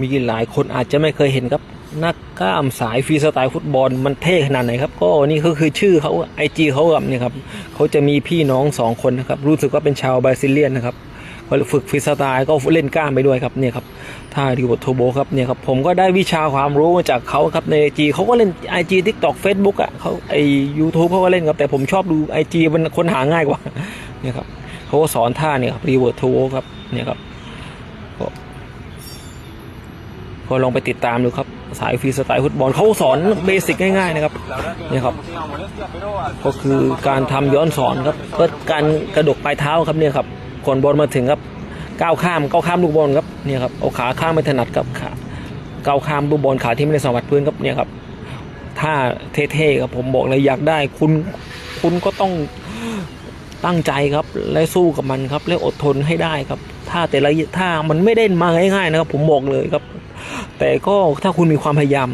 มีหลายคนอาจจะไม่เคยเห็นครับนักกล้ามสายฟรีสไตล์ฟุตบอลมันเท่ขนาดไหนครับ ก็นี่ก็คือชื่อเขาไอจีเขาครับเนี่ยครับเขาจะมีพี่น้องสองคนนะครับ รู้สึกว่าเป็นชาวบราซิเลียนนะครับเขาฝึกฟรีสไตล์ก็เล่นกล้ามไปด้วยครับเนี่ยครับท่าดีวโทโบครับเนี่ยครับผมก็ได้วิชาความรู้มาจากเขาครับในไอจีเขาก็เล่นไอจีทิกตอกเฟซบุ๊กอะเขาไอยูทูบเขาก็เล่นครับแต่ผมชอบดูไอจีมันคนหาง่ายกว่าเนี่ยครับเขาก็สอนท่าเนี่ยครับรีเวิร์ดโทโบครับเนี่ยครับ ก็ลองไปติดตามดูครับ สายฟรีสไตล์ฟุตบอลเขาสอนเบสิกง่ายๆนะครับเนี่ยครับ ก็คือการทำย้อนสอนครับก็การกระดกปลายเท้าครับเนี่ยครับก่อนบอลมาถึงครับก้าวข้ามก้าวข้ามลูกบอลครับเนี่ยครับเอาขาข้ามไม่ถนัดครับขาก้าวข้ามลูกบอลขาที่ไม่ได้สัมผัสพื้นครับเนี่ยครับถ้าเท่ๆครับผมบอกเลยอยากได้ คุณคุณก็ต้องตั้งใจครับ และสู้กับมันครับและอดทนให้ได้ครับ ถ้าแต่ละท่ามันไม่ได้มาง่ายๆนะครับ ผมบอกเลยครับ แต่ก็ถ้าคุณมีความพยายาม